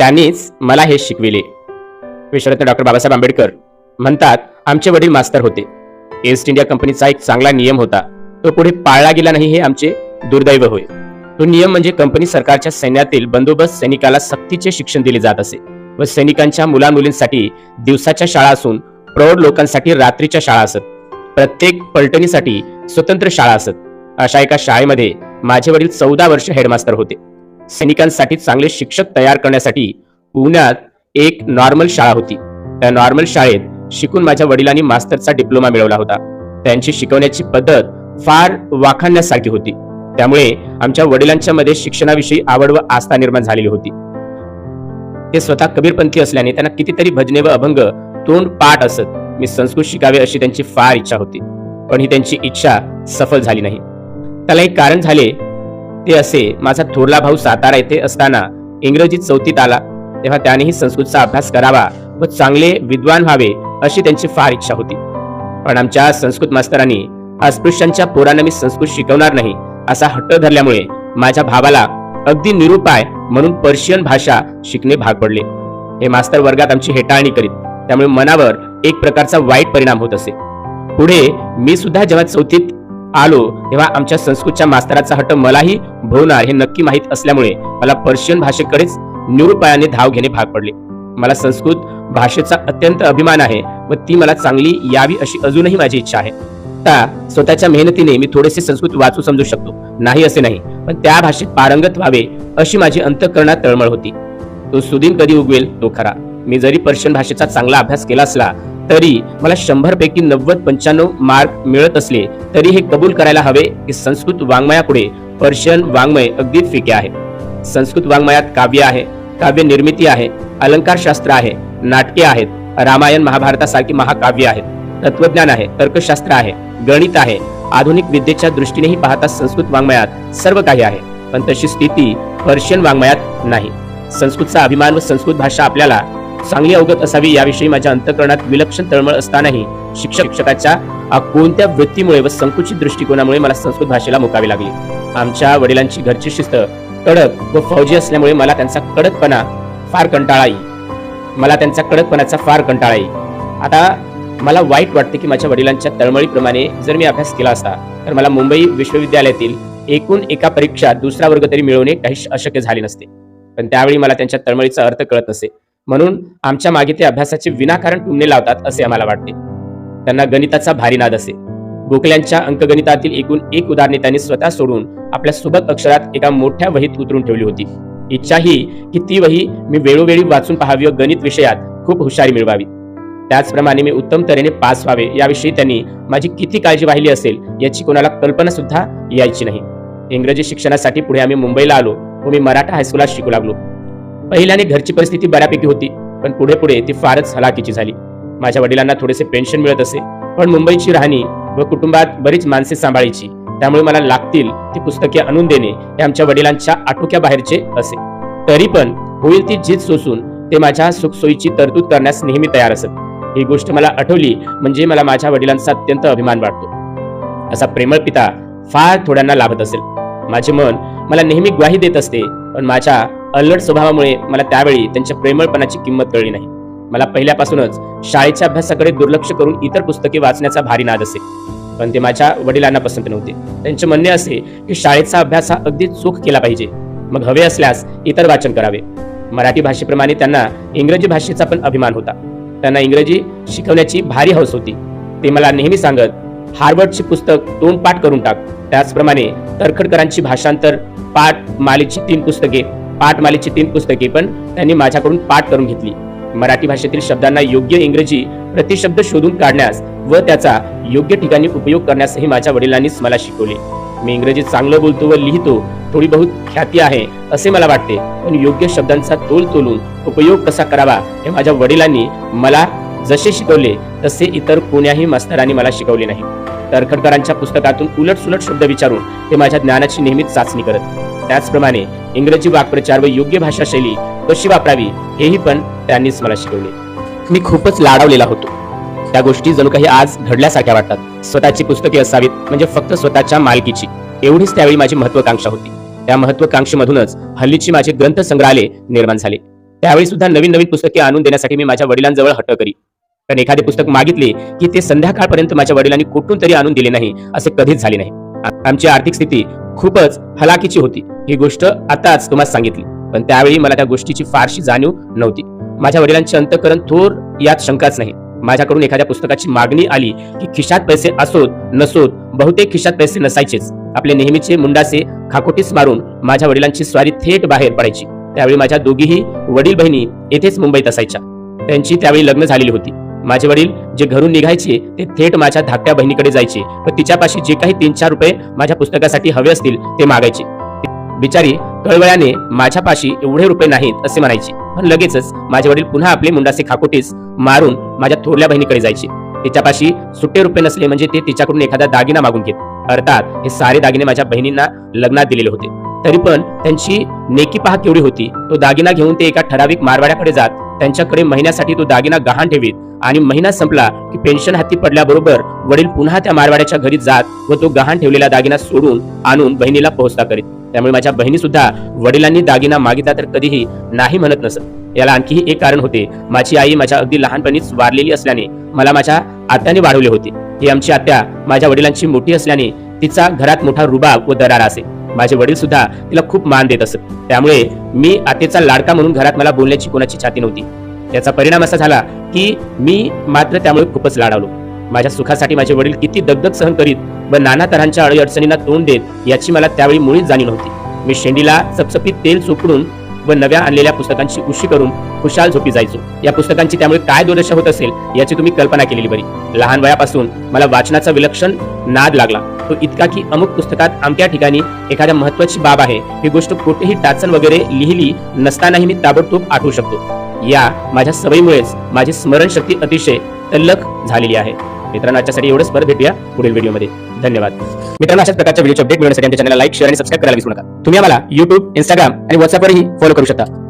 त्यांनीच मला हे शिकविले. विश्वरत्न डॉक्टर बाबासाहेब आंबेडकर म्हणतात आमचे वडील मास्तर होते. ईस्ट इंडिया कंपनीचा एक चांगला नियम होता. तो पुढे पाळला गेला नाही हे आमचे दुर्दैव होय. तो नियम म्हणजे कंपनी सरकारच्या सैन्यातील बंदोबस्त सैनिकाला सक्तीचे शिक्षण दिले जात असे व सैनिकांच्या मुलामुलींसाठी दिवसाच्या शाळा असून प्रौढ लोकांसाठी रात्रीच्या शाळा असत. प्रत्येक पलटणीसाठी स्वतंत्र शाळा असत. अशा एका शाळेमध्ये माझे वडील चौदा वर्ष हेडमास्तर होते. सैनिकांसाठी चांगले शिक्षक तयार करण्यासाठी पुण्यात एक नॉर्मल शाळा होती. त्या नॉर्मल शाळेत शिकून माझ्या वडिलांनी मास्टरचा डिप्लोमा मिळवला होता. त्यांची शिकवण्याची पद्धत फार वाखाणण्यासारखी होती. त्यामुळे आमच्या वडिलांच्या मध्ये शिक्षणाविषयी आवड व आस्था निर्माण झालेली होती. ते स्वतः कबीरपंथी असल्याने त्यांना कितीतरी भजने व अभंग तोंड पाठ असत. मी संस्कृत शिकावे अशी त्यांची फार इच्छा होती. पण ही त्यांची इच्छा सफल झाली नाही. त्याला एक कारण झाले ते असे माझा थोरला भाऊ सातारा येथे असताना इंग्रजीत चौथीत आला. तेव्हा त्यानेही संस्कृतचा अभ्यास करावा व चांगले विद्वान व्हावे अशी त्यांची फार इच्छा होती. पण आमच्या संस्कृत मास्तरांनी अस्पृश्यांच्या पोरांना मी संस्कृत शिकवणार नाही असा हट्ट धरल्यामुळे माझ्या भावाला अगदी निरुपाय म्हणून पर्शियन भाषा शिकणे भाग पडले. हे मास्तर वर्गात आमची हेटाळणी करीत त्यामुळे मनावर एक प्रकारचा वाईट परिणाम होत असे. पुढे मी सुद्धा जेव्हा चौथीत आलो तेव्हा आमच्या संस्कृतच्या मास्तराचा हट मलाही भोवणार हे नक्की माहीत असल्यामुळे मला पर्शियन भाषेकडेच निरुपायाने धाव घेणे भाग पडले. मला संस्कृत भाषेचा अत्यंत अभिमान आहे व ती मला चांगली यावी अशी अजूनही माझी इच्छा आहे. आता स्वतःच्या मेहनतीने मी थोडेसे संस्कृत वाचू समजू शकतो. नाही असे नाही पण त्या भाषेत पारंगत व्हावे अशी माझी अंतकरणात तळमळ होती. तो सुदीन कधी उगवेल? तो खरा. मी जरी पर्शियन भाषेचा चांगला अभ्यास केला असला तरी मला शंभर पैकी नव्वद पंच्याण्णव मार्क मिळत असले तरी हे कबूल करायला हवे की संस्कृत वाङ्मयापुढे पर्शियन वाङ्मय अगदी फिके आहे. संस्कृत वाङ्मयात काव्य आहे काव्य निर्मिती आहे अलंकारशास्त्र आहे नाटके आहेत रामायण महाभारतासारखी महाकाव्य आहेत तत्वज्ञान आहे तर्कशास्त्र आहे गणित आहे आधुनिक विद्येच्या दृष्टीनेही पाहता संस्कृत वाङ्मयात सर्व काही आहे पण तशी स्थिती पर्शियन वाङ्मयात नाही. संस्कृतचा अभिमान व संस्कृत भाषा आपल्याला चांगली अवगत असावी याविषयी माझ्या अंतकरणात विलक्षण तळमळ असतानाही शिक्षक शिक्षकाच्या कोणत्या वृत्तीमुळे व संकुचित दृष्टिकोनामुळे मला संस्कृत भाषेला मुकावी लागली? आमच्या वडिलांची घरची शिस्त कडक व फौजी असल्यामुळे मला त्यांचा कडकपणा फार कंटाळा येईल मला त्यांचा कडकपणाचा फार कंटाळा येईल आता मला वाईट वाटते की माझ्या वडिलांच्या तळमळीप्रमाणे जर मी अभ्यास केला असता तर मला मुंबई विश्वविद्यालयातील एकूण एका परीक्षा दुसरा वर्ग तरी मिळवणे काही अशक्य झाले नसते. पण त्यावेळी मला त्यांच्या तळमळीचा अर्थ कळत नसे. म्हणून आमच्या मागे ते अभ्यासाचे विनाकारण टुमणे लावतात असे आम्हाला वाटते. त्यांना गणिताचा भारी नाद असे. गोखल्यांच्या अंकगणितातील एकूण एक उदाहरणे त्यांनी स्वतः सोडून आपल्या सुबक अक्षरात एका मोठ्या वहीत उतरून ठेवली होती. इच्छा ही की ती वही मी वेळोवेळी वाचून पाहावी व गणित विषयात खूप हुशारी मिळवावी. त्याचप्रमाणे मी उत्तम तऱ्हेने पास व्हावे याविषयी त्यांनी माझी किती काळजी वाहिली असेल याची कोणाला कल्पना सुद्धा यायची नाही. इंग्रजी शिक्षणासाठी पुढे आम्ही मुंबईला आलो व मी मराठा हायस्कूलात शिकू लागलो. पहिल्याने घरची परिस्थिती बऱ्यापैकी होती पण पुढे पुढे ती फारच हलाखीची झाली. माझ्या वडिलांना थोडेसे पेन्शन मिळत असे पण मुंबईची राहणी व कुटुंबात बरीच माणसे सांभाळायची त्यामुळे मला लागतील ती पुस्तके आणून देणे हे आमच्या वडिलांच्या आटोक्या बाहेरचे असे. तरी पण होईल ती जीत सोसून ते माझ्या सुखसोयीची तरतूद करण्यास नेहमी तयार असत. ही गोष्ट मला आठवली म्हणजे मला माझ्या वडिलांचा अत्यंत अभिमान वाटतो. असा प्रेमळ पिता फार थोड्यांना लाभत असेल. माझे मन मला नेहमी ग्वाही देत असते पण माझ्या अल्लड स्वभावामुळे मला त्यावेळी त्यांच्या प्रेमळपणाची किंमत कळली नाही. मला पहिल्यापासूनच शाळेच्या अभ्यासाकडे दुर्लक्ष करून इतर पुस्तके वाचण्याचा भारी नाद असे. पण ते माझ्या वडिलांना पसंत नव्हते. त्यांचे म्हणणे असे की शाळेचा अभ्यास हा अगदी चोख केला पाहिजे. मग हवे असल्यास इतर वाचन करावे. मराठी भाषेप्रमाणे त्यांना इंग्रजी भाषेचा पण अभिमान होता. त्यांना इंग्रजी शिकवण्याची भारी हौस होती. ते मला नेहमी सांगत हार्वर्डची पुस्तक दोन पाठ करून टाक. त्याचप्रमाणे तरखडकरांची भाषांतर पाठ मालेची तीन पुस्तके पाठमालेची तीन पुस्तके पण त्यांनी माझ्याकडून पाठ करून घेतली. मराठी भाषेतील शब्दांना योग्य इंग्रजी प्रतिशब्द शोधून काढण्यास व त्याचा योग्य ठिकाणी उपयोग करण्यासही माझ्या वडिलांनीच मला शिकवले. मी इंग्रजी चांगलं बोलतो व लिहितो थोडी बहुत ख्याती आहे असे मला वाटते. पण योग्य शब्दांचा तोल तोलून उपयोग कसा करावा हे माझ्या वडिलांनी मला जसे शिकवले तसे इतर कोण्याही मास्तरांनी मला शिकवले नाही. तरखडकरांच्या पुस्तकातून उलट सुलट शब्द विचारून ते माझ्या ज्ञानाची नेहमीच चाचणी करत. त्याचप्रमाणे इंग्रजी वाक्प्रचार व योग्य भाषा शैली कशी वापरावी हेही पण त्यांनीच मला शिकवले. मी खूपच लाडावलेला होतो. त्या गोष्टी जणू काही आज घडल्यासारख्या वाटतात. स्वतःची पुस्तके असावीत म्हणजे फक्त स्वतःच्या मालकीची. एवढीच त्यावेळी माझी महत्वाकांक्षा होती. त्या महत्वाकांक्षेमधूनच हल्लीची माझे ग्रंथ संग्रहालय निर्माण झाले. त्यावेळी सुद्धा नवीन नवीन पुस्तके आणून देण्यासाठी मी माझ्या वडिलांजवळ हट्ट करी पण एखादे पुस्तक मागितले की ते संध्याकाळपर्यंत माझ्या वडिलांनी कुठून तरी आणून दिले नाही असे कधीच झाले नाही. आमची आर्थिक स्थिती खूपच हलाखीची होती. ही गोष्ट आताच तुम्हाला सांगितली. पण त्यावेळी मला त्या गोष्टीची फारशी जाणीव नव्हती. माझ्या वडिलांचे अंतकरण थोर यात शंकाच नाही. माझ्याकडून एखाद्या पुस्तकाची मागणी आली की खिशात पैसे असोत नसोत बहुतेक खिशात पैसे नसायचेच. आपले नेहमीचे मुंडासे खाकोटीस मारून माझ्या वडिलांची स्वारी थेट बाहेर पडायची. त्यावेळी माझ्या दोघीही वडील बहिणी येथेच मुंबईत असायच्या. त्यांची त्यावेळी लग्न झालेली होती. माझे वडील जे घरून निघायचे ते थेट माझ्या धाकट्या बहिणीकडे जायचे व तिच्यापाशी जे काही तीन चार रुपये माझ्या पुस्तकासाठी हवे असतील ते मागायचे. बिचारी कळवळ्याने माझ्यापाशी एवढे रुपये नाहीत असे म्हणायचे. पण लगेचच माझे वडील पुन्हा आपले मुंडासे खाकोटीस मारून माझ्या थोरल्या बहिणीकडे जायचे. तिच्यापाशी सुट्टे रुपये नसले म्हणजे ते तिच्याकडून एखादा दागिना मागून घेत. अर्थात हे सारे दागिने माझ्या बहिणींना लग्नात दिलेले होते. तरी पण त्यांची नेकी पहा केवढी होती तो दागिना घेऊन ते एका ठराविक मारवाड्याकडे जात त्यांच्याकडे महिन्यासाठी तो दागिना गहाण ठेवीत आणि महिना संपला की पेन्शन हाती पडल्याबरोबर वडील पुन्हा त्या मारवाड्याच्या घरी जात व तो गहाण ठेवलेला दागिना सोडून आणून बहिणीला पोहोचता करीत. त्यामुळे माझ्या बहिणी सुद्धा वडिलांनी दागिना मागितला तर कधीही नाही म्हणत नसत. याला आणखीही एक कारण होते. माझी आई माझ्या अगदी लहानपणीच वारलेली असल्याने मला माझ्या आत्याने वाढवले होते. ही आमची आत्या माझ्या वडिलांची मोठी असल्याने तिचा घरात मोठा रुबाब व दरारा असे. माझे वडील सुद्धा तिला खूप मान देत असत. त्यामुळे मी आतेचा लाडका म्हणून घरात मला बोलण्याची कोणाची छाती नव्हती. त्याचा परिणाम असा झाला की मी मात्र त्यामुळे खूपच लाडावलो. माझ्या सुखासाठी माझे वडील किती दगदग सहन करीत व नाना तऱ्हांच्या अडी अडचणींना तोंड देत याची मला त्यावेळी मुळीच जाणीव नव्हती. मी शेंडीला चपचपीत तेल चोपडून व नव्या आणलेल्या पुस्तकांची उशी करून खुशाल झोपी जायचो. या पुस्तकांची त्यामुळे काय दुर्दशा होत असेल याची तुम्ही कल्पना केलेली बरी. लहान वयापासून मला वाचनाचा विलक्षण नाद लागला. तो इतका की अमुक पुस्तकात अमक्या ठिकाणी एखाद्या महत्वाची बाब आहे ही गोष्ट कुठेही टाचन वगैरे लिहिली नसतानाही मी ताबडतोब आठवू शकतो. या माझ्या सवयीमुळेच माझी स्मरणशक्ती अतिशय तल्लख झालेली आहे. मित्रांनो आजच्यासाठी एवढंच. परत भेटूया पुढील व्हिडिओमध्ये. धन्यवाद. मित्रांनो अशाच प्रकारच्या व्हिडिओचे अपडेट मिळवण्यासाठी आमच्या चॅनलला लाईक शेअर आणि सबस्क्राईब करायला विसरू नका. तुम्ही आम्हाला युट्यूब इंस्टाग्राम आणि व्हॉट्सअपवरही फॉलो करू शकता.